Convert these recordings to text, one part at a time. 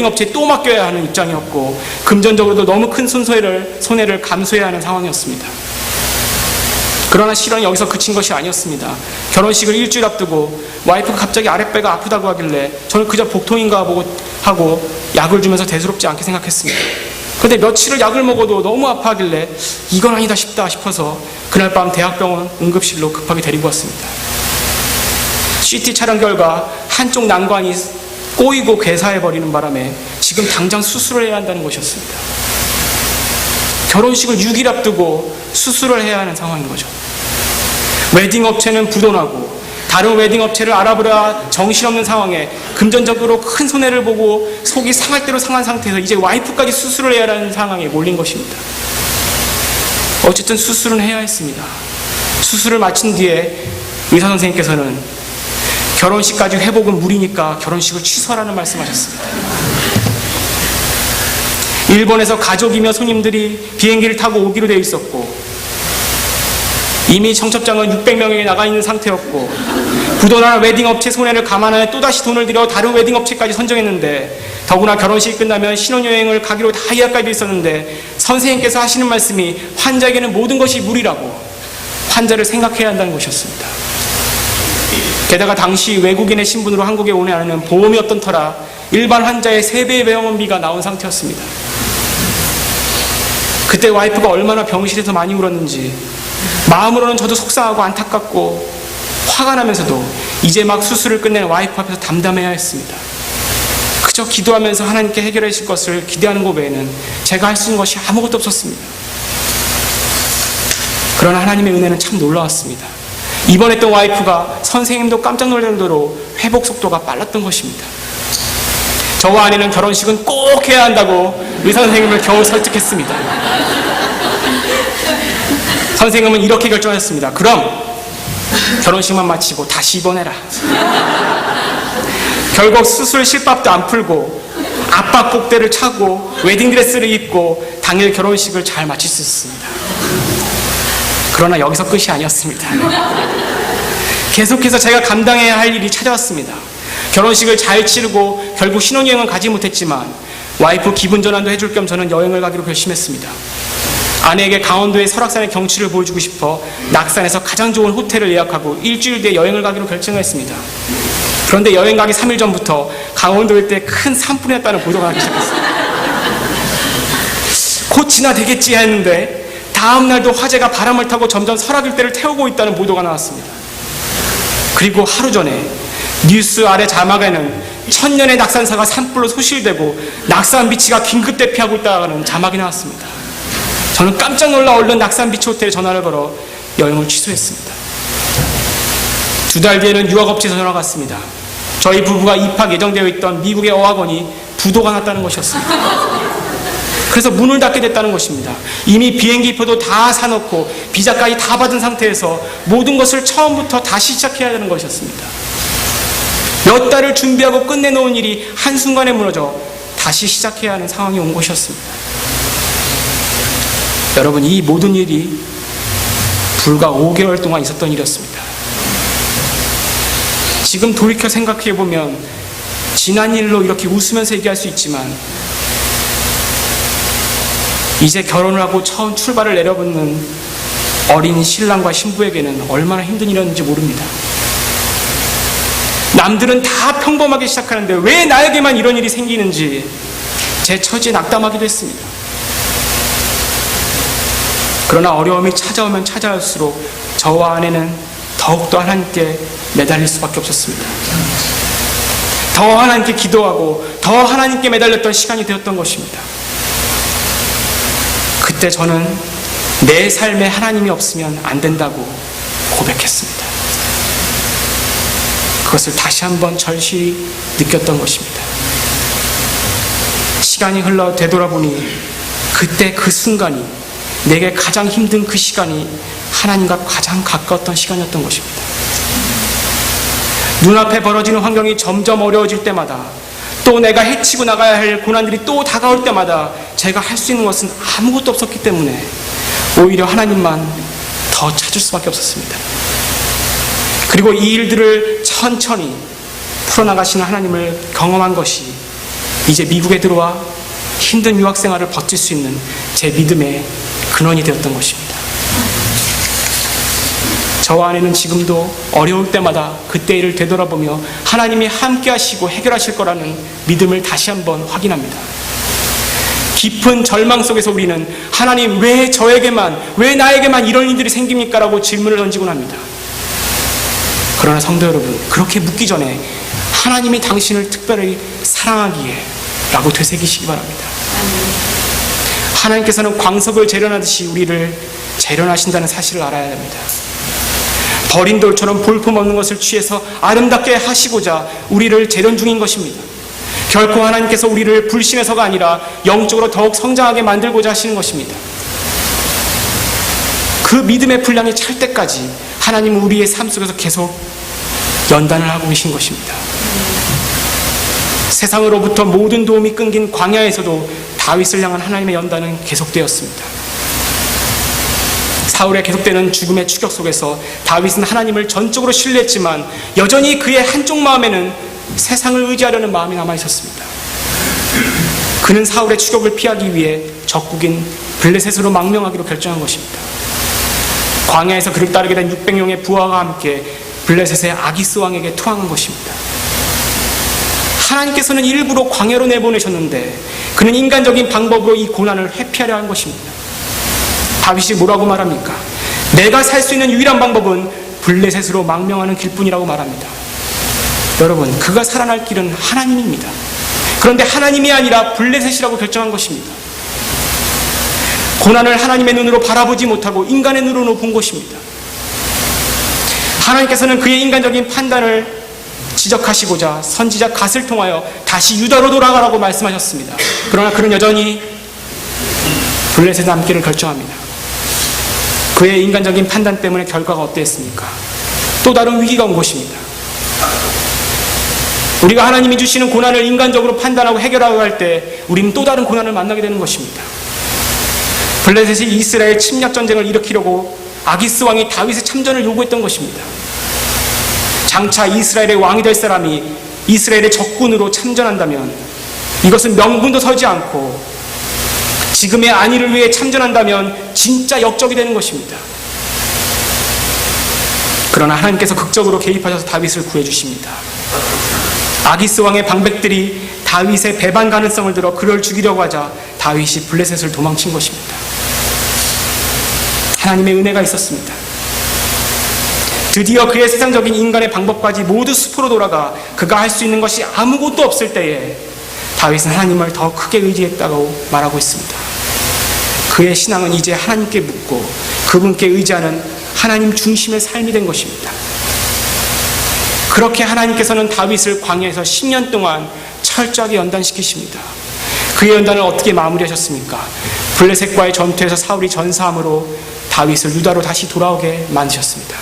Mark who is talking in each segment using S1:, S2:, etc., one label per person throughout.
S1: 업체에 또 맡겨야 하는 입장이었고 금전적으로도 너무 큰 손해를 손해를 감수해야 하는 상황이었습니다. 그러나 실은 여기서 그친 것이 아니었습니다. 결혼식을 일주일 앞두고 와이프가 갑자기 아랫배가 아프다고 하길래 저는 그저 복통인가 보고 하고 약을 주면서 대수롭지 않게 생각했습니다. 근데 며칠을 약을 먹어도 너무 아파하길래 이건 아니다 싶다 싶어서 그날 밤 대학병원 응급실로 급하게 데리고 왔습니다. CT 촬영 결과 한쪽 난관이 꼬이고 괴사해버리는 바람에 지금 당장 수술을 해야 한다는 것이었습니다. 결혼식을 6일 앞두고 수술을 해야 하는 상황인 거죠. 웨딩 업체는 부도나고 다른 웨딩 업체를 알아보라 정신없는 상황에 금전적으로 큰 손해를 보고 속이 상할 대로 상한 상태에서 이제 와이프까지 수술을 해야 하는 상황에 몰린 것입니다. 어쨌든 수술은 해야 했습니다. 수술을 마친 뒤에 의사 선생님께서는 결혼식까지 회복은 무리니까 결혼식을 취소하라는 말씀하셨습니다. 일본에서 가족이며 손님들이 비행기를 타고 오기로 되어 있었고 이미 청첩장은 600명에게 나가 있는 상태였고 부도나 웨딩 업체 손해를 감안하여 또다시 돈을 들여 다른 웨딩 업체까지 선정했는데 더구나 결혼식이 끝나면 신혼여행을 가기로 다 예약까지 있었는데 선생님께서 하시는 말씀이 환자에게는 모든 것이 무리라고 환자를 생각해야 한다는 것이었습니다. 게다가 당시 외국인의 신분으로 한국에 오는 안에는 보험이 없던 터라 일반 환자의 3배의 병원비가 나온 상태였습니다. 그때 와이프가 얼마나 병실에서 많이 울었는지 마음으로는 저도 속상하고 안타깝고 화가 나면서도 이제 막 수술을 끝낸 와이프 앞에서 담담해야 했습니다. 그저 기도하면서 하나님께 해결해 주실 것을 기대하는 것 외에는 제가 할 수 있는 것이 아무것도 없었습니다. 그러나 하나님의 은혜는 참 놀라웠습니다. 입원했던 와이프가 선생님도 깜짝 놀랄 정도로 회복 속도가 빨랐던 것입니다. 저와 아내는 결혼식은 꼭 해야 한다고 의사 선생님을 겨우 설득했습니다. 선생님은 이렇게 결정하셨습니다. 그럼 결혼식만 마치고 다시 입원해라. 결국 수술 실밥도 안 풀고 압박 복대를 차고 웨딩드레스를 입고 당일 결혼식을 잘 마칠 수 있었습니다. 그러나 여기서 끝이 아니었습니다. 계속해서 제가 감당해야 할 일이 찾아왔습니다. 결혼식을 잘 치르고 결국 신혼여행은 가지 못했지만 와이프 기분 전환도 해줄 겸 저는 여행을 가기로 결심했습니다. 아내에게 강원도의 설악산의 경치를 보여주고 싶어 낙산에서 가장 좋은 호텔을 예약하고 일주일 뒤에 여행을 가기로 결정했습니다. 그런데 여행 가기 3일 전부터 강원도 일대 큰 산불이 났다는 보도가 나기 시작했습니다. 곧 지나 되겠지 했는데 다음 날도 화재가 바람을 타고 점점 설악 일대를 태우고 있다는 보도가 나왔습니다. 그리고 하루 전에 뉴스 아래 자막에는 천년의 낙산사가 산불로 소실되고 낙산 비치가 긴급 대피하고 있다는 자막이 나왔습니다. 저는 깜짝 놀라 얼른 낙산 비치 호텔에 전화를 걸어 여행을 취소했습니다. 두 달 뒤에는 유학업체 전화가 왔습니다. 저희 부부가 입학 예정되어 있던 미국의 어학원이 부도가 났다는 것이었습니다. 그래서 문을 닫게 됐다는 것입니다. 이미 비행기표도 다 사놓고 비자까지 다 받은 상태에서 모든 것을 처음부터 다시 시작해야 하는 것이었습니다. 몇 달을 준비하고 끝내놓은 일이 한순간에 무너져 다시 시작해야 하는 상황이 온 것이었습니다. 여러분, 이 모든 일이 불과 5개월 동안 있었던 일이었습니다. 지금 돌이켜 생각해 보면 지난 일로 이렇게 웃으면서 얘기할 수 있지만 이제 결혼을 하고 처음 출발을 내려붙는 어린 신랑과 신부에게는 얼마나 힘든 일이었는지 모릅니다. 남들은 다 평범하게 시작하는데 왜 나에게만 이런 일이 생기는지 제 처지에 낙담하기도 했습니다. 그러나 어려움이 찾아오면 찾아올수록 저와 아내는 더욱더 하나님께 매달릴 수밖에 없었습니다. 더 하나님께 기도하고 더 하나님께 매달렸던 시간이 되었던 것입니다. 그때 저는 내 삶에 하나님이 없으면 안 된다고 고백했습니다. 그것을 다시 한번 절실히 느꼈던 것입니다. 시간이 흘러 되돌아보니 그때 그 순간이 내게 가장 힘든 그 시간이 하나님과 가장 가까웠던 시간이었던 것입니다. 눈앞에 벌어지는 환경이 점점 어려워질 때마다 또 내가 해치고 나가야 할 고난들이 또 다가올 때마다 제가 할 수 있는 것은 아무것도 없었기 때문에 오히려 하나님만 더 찾을 수밖에 없었습니다. 그리고 이 일들을 천천히 풀어나가시는 하나님을 경험한 것이 이제 미국에 들어와 힘든 유학 생활을 버틸 수 있는 제 믿음의 근원이 되었던 것입니다. 저와 아내는 지금도 어려울 때마다 그때 일을 되돌아보며 하나님이 함께 하시고 해결하실 거라는 믿음을 다시 한번 확인합니다. 깊은 절망 속에서 우리는 하나님 왜 저에게만, 왜 나에게만 이런 일들이 생깁니까? 라고 질문을 던지곤 합니다. 그러나 성도 여러분, 그렇게 묻기 전에 하나님이 당신을 특별히 사랑하기에 라고 되새기시기 바랍니다. 하나님께서는 광석을 재련하듯이 우리를 재련하신다는 사실을 알아야 합니다. 버린 돌처럼 볼품없는 것을 취해서 아름답게 하시고자 우리를 재련 중인 것입니다. 결코 하나님께서 우리를 불신해서가 아니라 영적으로 더욱 성장하게 만들고자 하시는 것입니다. 그 믿음의 분량이 찰 때까지 하나님은 우리의 삶 속에서 계속 연단을 하고 계신 것입니다. 세상으로부터 모든 도움이 끊긴 광야에서도 다윗을 향한 하나님의 연단은 계속되었습니다. 사울의 계속되는 죽음의 추격 속에서 다윗은 하나님을 전적으로 신뢰했지만 여전히 그의 한쪽 마음에는 세상을 의지하려는 마음이 남아 있었습니다. 그는 사울의 추격을 피하기 위해 적국인 블레셋으로 망명하기로 결정한 것입니다. 광야에서 그를 따르게 된 600명의 부하와 함께 블레셋의 아기스 왕에게 투항한 것입니다. 하나님께서는 일부러 광야로 내보내셨는데 그는 인간적인 방법으로 이 고난을 회피하려 한 것입니다. 다윗이 뭐라고 말합니까? 내가 살 수 있는 유일한 방법은 블레셋으로 망명하는 길뿐이라고 말합니다. 여러분, 그가 살아날 길은 하나님입니다. 그런데 하나님이 아니라 블레셋이라고 결정한 것입니다. 고난을 하나님의 눈으로 바라보지 못하고 인간의 눈으로 본 것입니다. 하나님께서는 그의 인간적인 판단을 지적하시고자 선지자 갓을 통하여 다시 유다로 돌아가라고 말씀하셨습니다. 그러나 그는 여전히 블레셋 남기를 결정합니다. 그의 인간적인 판단 때문에 결과가 어땠습니까? 또 다른 위기가 온 것입니다. 우리가 하나님이 주시는 고난을 인간적으로 판단하고 해결하고 할 때 우리는 또 다른 고난을 만나게 되는 것입니다. 블레셋이 이스라엘 침략 전쟁을 일으키려고 아기스 왕이 다윗의 참전을 요구했던 것입니다. 장차 이스라엘의 왕이 될 사람이 이스라엘의 적군으로 참전한다면 이것은 명분도 서지 않고 지금의 안위를 위해 참전한다면 진짜 역적이 되는 것입니다. 그러나 하나님께서 극적으로 개입하셔서 다윗을 구해 주십니다. 아기스 왕의 방백들이 다윗의 배반 가능성을 들어 그를 죽이려고 하자 다윗이 블레셋을 도망친 것입니다. 하나님의 은혜가 있었습니다. 드디어 그의 세상적인 인간의 방법까지 모두 숲으로 돌아가 그가 할 수 있는 것이 아무것도 없을 때에 다윗은 하나님을 더 크게 의지했다고 말하고 있습니다. 그의 신앙은 이제 하나님께 묻고 그분께 의지하는 하나님 중심의 삶이 된 것입니다. 그렇게 하나님께서는 다윗을 광야에서 10년 동안 철저하게 연단시키십니다. 그의 연단을 어떻게 마무리하셨습니까? 블레셋과의 전투에서 사울이 전사함으로 다윗을 유다로 다시 돌아오게 만드셨습니다.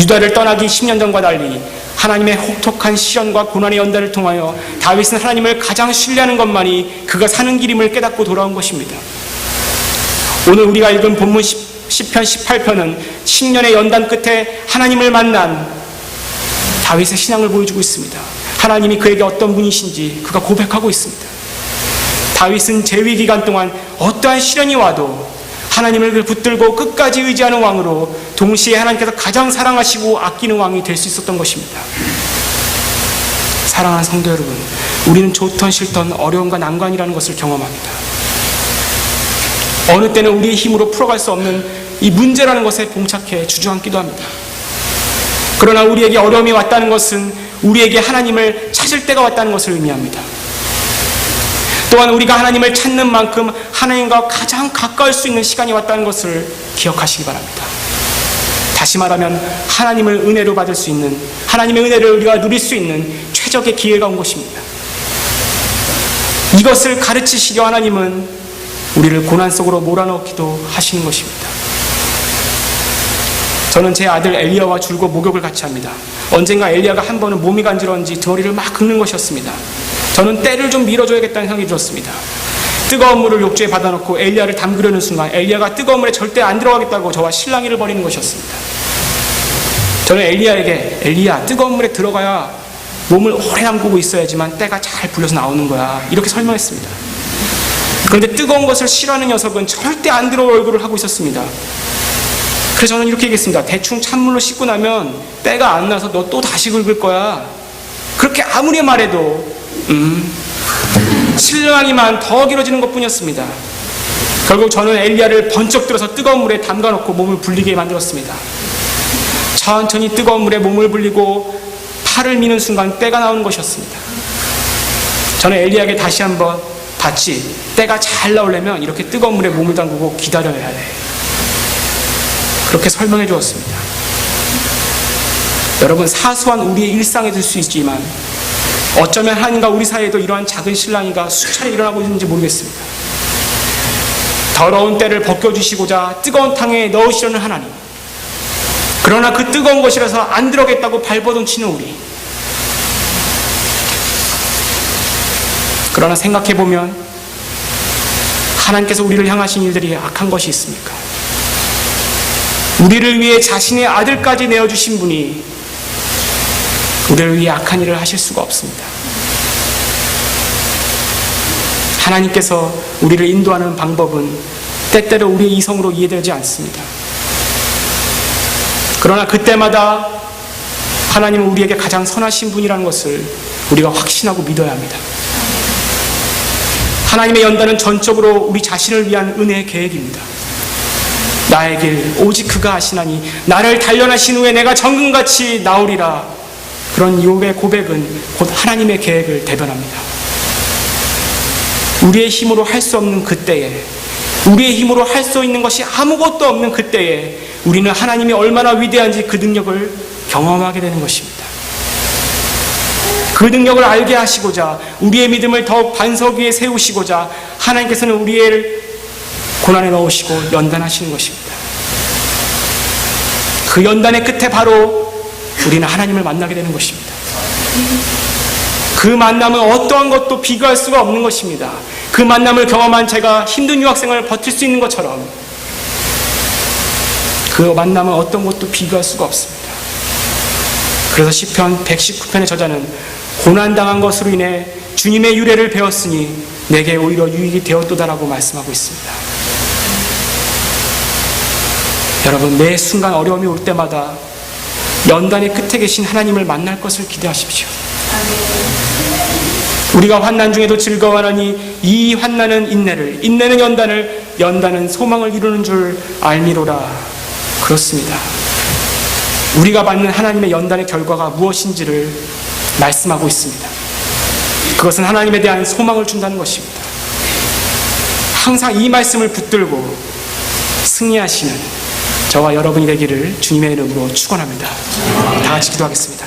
S1: 유다를 떠나기 10년 전과 달리 하나님의 혹독한 시련과 고난의 연단을 통하여 다윗은 하나님을 가장 신뢰하는 것만이 그가 사는 길임을 깨닫고 돌아온 것입니다. 오늘 우리가 읽은 본문 10편 18편은 10년의 연단 끝에 하나님을 만난 다윗의 신앙을 보여주고 있습니다. 하나님이 그에게 어떤 분이신지 그가 고백하고 있습니다. 다윗은 재위 기간 동안 어떠한 시련이 와도 하나님을 붙들고 끝까지 의지하는 왕으로 동시에 하나님께서 가장 사랑하시고 아끼는 왕이 될 수 있었던 것입니다. 사랑하는 성도 여러분, 우리는 좋던 싫던 어려움과 난관이라는 것을 경험합니다. 어느 때는 우리의 힘으로 풀어갈 수 없는 이 문제라는 것에 봉착해 주저앉기도 합니다. 그러나 우리에게 어려움이 왔다는 것은 우리에게 하나님을 찾을 때가 왔다는 것을 의미합니다. 또한 우리가 하나님을 찾는 만큼 하나님과 가장 가까울 수 있는 시간이 왔다는 것을 기억하시기 바랍니다. 다시 말하면 하나님을 은혜로 받을 수 있는 하나님의 은혜를 우리가 누릴 수 있는 최적의 기회가 온 것입니다. 이것을 가르치시려 하나님은 우리를 고난 속으로 몰아넣기도 하시는 것입니다. 저는 제 아들 엘리야와 줄곧 목욕을 같이 합니다. 언젠가 엘리야가 한 번은 몸이 간지러운지 덩어리를 막 긁는 것이었습니다. 저는 때를 좀 밀어줘야겠다는 생각이 들었습니다. 뜨거운 물을 욕조에 받아놓고 엘리야를 담그려는 순간 엘리야가 뜨거운 물에 절대 안 들어가겠다고 저와 실랑이를 벌이는 것이었습니다. 저는 엘리야에게 엘리야 뜨거운 물에 들어가야 몸을 오래 담그고 있어야지만 때가 잘 불려서 나오는 거야. 이렇게 설명했습니다. 그런데 뜨거운 것을 싫어하는 녀석은 절대 안 들어올 얼굴을 하고 있었습니다. 그래서 저는 이렇게 얘기했습니다. 대충 찬물로 씻고 나면 때가 안 나서 너 또 다시 긁을 거야. 그렇게 아무리 말해도 음, 신랑이만 더 길어지는 것 뿐이었습니다. 결국 저는 엘리야를 번쩍 들어서 뜨거운 물에 담가놓고 몸을 불리게 만들었습니다. 천천히 뜨거운 물에 몸을 불리고 팔을 미는 순간 때가 나오는 것이었습니다. 저는 엘리야에게 다시 한번 봤지. 때가 잘 나오려면 이렇게 뜨거운 물에 몸을 담그고 기다려야 해. 그렇게 설명해 주었습니다. 여러분, 사소한 우리의 일상에 들 수 있지만 어쩌면 하나님과 우리 사이에도 이러한 작은 신랑이가 수차례 일어나고 있는지 모르겠습니다. 더러운 때를 벗겨주시고자 뜨거운 탕에 넣으시려는 하나님. 그러나 그 뜨거운 것이라서 안 들어겠다고 발버둥 치는 우리. 그러나 생각해보면 하나님께서 우리를 향하신 일들이 악한 것이 있습니까? 우리를 위해 자신의 아들까지 내어주신 분이 우리를 위해 악한 일을 하실 수가 없습니다. 하나님께서 우리를 인도하는 방법은 때때로 우리의 이성으로 이해되지 않습니다. 그러나 그때마다 하나님은 우리에게 가장 선하신 분이라는 것을 우리가 확신하고 믿어야 합니다. 하나님의 연단은 전적으로 우리 자신을 위한 은혜의 계획입니다. 나의 길 오직 그가 아시나니 나를 단련하신 후에 내가 정금같이 나오리라 그런 욥의 고백은 곧 하나님의 계획을 대변합니다. 우리의 힘으로 할 수 없는 그때에 우리의 힘으로 할 수 있는 것이 아무것도 없는 그때에 우리는 하나님이 얼마나 위대한지 그 능력을 경험하게 되는 것입니다. 그 능력을 알게 하시고자 우리의 믿음을 더욱 반석 위에 세우시고자 하나님께서는 우리의 고난에 넣으시고 연단하시는 것입니다. 그 연단의 끝에 바로 우리는 하나님을 만나게 되는 것입니다. 그 만남은 어떠한 것도 비교할 수가 없는 것입니다. 그 만남을 경험한 제가 힘든 유학생을 버틸 수 있는 것처럼 그 만남은 어떤 것도 비교할 수가 없습니다. 그래서 시편 119편의 저자는 고난당한 것으로 인해 주님의 유래를 배웠으니 내게 오히려 유익이 되었도다라고 말씀하고 있습니다. 여러분 매 순간 어려움이 올 때마다 연단의 끝에 계신 하나님을 만날 것을 기대하십시오. 우리가 환난 중에도 즐거워하니 이 환난은 인내를, 인내는 연단을, 연단은 소망을 이루는 줄 알미로라. 그렇습니다. 우리가 받는 하나님의 연단의 결과가 무엇인지를 말씀하고 있습니다. 그것은 하나님에 대한 소망을 준다는 것입니다. 항상 이 말씀을 붙들고 승리하시는 저와 여러분이 되기를 주님의 이름으로 축원합니다. 다 같이 기도하겠습니다.